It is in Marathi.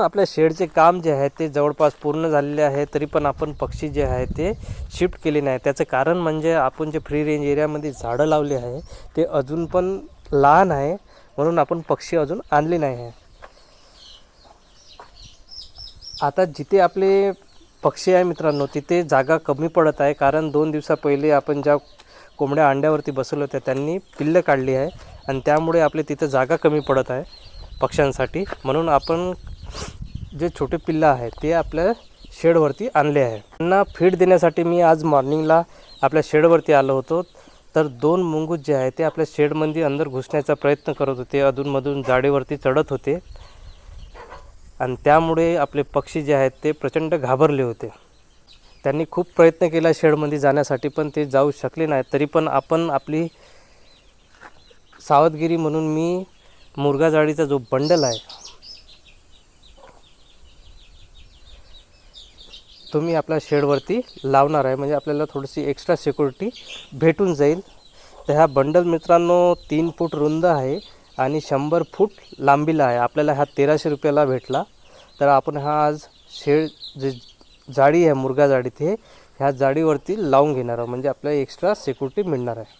आपल्या शेडचे काम जे आहे ते जवळपास पूर्ण झालेले आहे तरी पण आपण पक्षी जे आहे ते शिफ्ट केले नाही. त्याचं कारण म्हणजे आपण जे फ्री रेंज एरियामध्ये झाडं लावले आहे ते अजून पण लहान आहे म्हणून आपण पक्षी अजून आणले नाही आहे. आता जिथे आपले पक्षी आहे मित्रांनो तिथे जागा कमी पडत आहे कारण दोन दिवसा पहिले आपण ज्या कोंबड्या अंड्यावरती बसवल्या होत्या त्यांनी पिल्लं काढली आहे आणि त्यामुळे आपले तिथं जागा कमी पडत आहे पक्ष्यांसाठी. म्हणून आपण जे छोटे पिल्लं आहे ते आपल्या शेडवरती आणले आहे. त्यांना फीड देण्यासाठी मी आज मॉर्निंगला आपल्या शेडवरती आलो होतो. तर दोन मुंगूस जे आहे ते आपल्या शेडमध्ये अंदर घुसण्याचा प्रयत्न करत होते. अधूनमधून जाडीवरती चढत होते. आणि त्यामुळे आपले पक्षी जे आहेत ते प्रचंड घाबरले होते. त्यांनी खूप प्रयत्न केला शेडमध्ये जाण्यासाठी पण ते जाऊ शकले नाही तरी पण आपण आपली सावधगिरी म्हणून मी मुरगा जाळीचा जो बंडल आहे तुम्ही आपल्या शेडवरती लावणार आहे. म्हणजे आपल्याला थोडीशी एक्स्ट्रा सिक्युरिटी भेटून जाईल. तर ह्या बंडल मित्रांनो तीन फूट रुंद आहे आणि शंभर फूट लांबीला आहे. आपल्याला हा तेराशे रुपयाला भेटला. तर आपण हा आज शेड जे जाळी आहे मुरगा जाळी ते ह्या जाळीवरती लावून घेणार आहोत. म्हणजे आपल्याला एक्स्ट्रा सिक्युरिटी मिळणार आहे.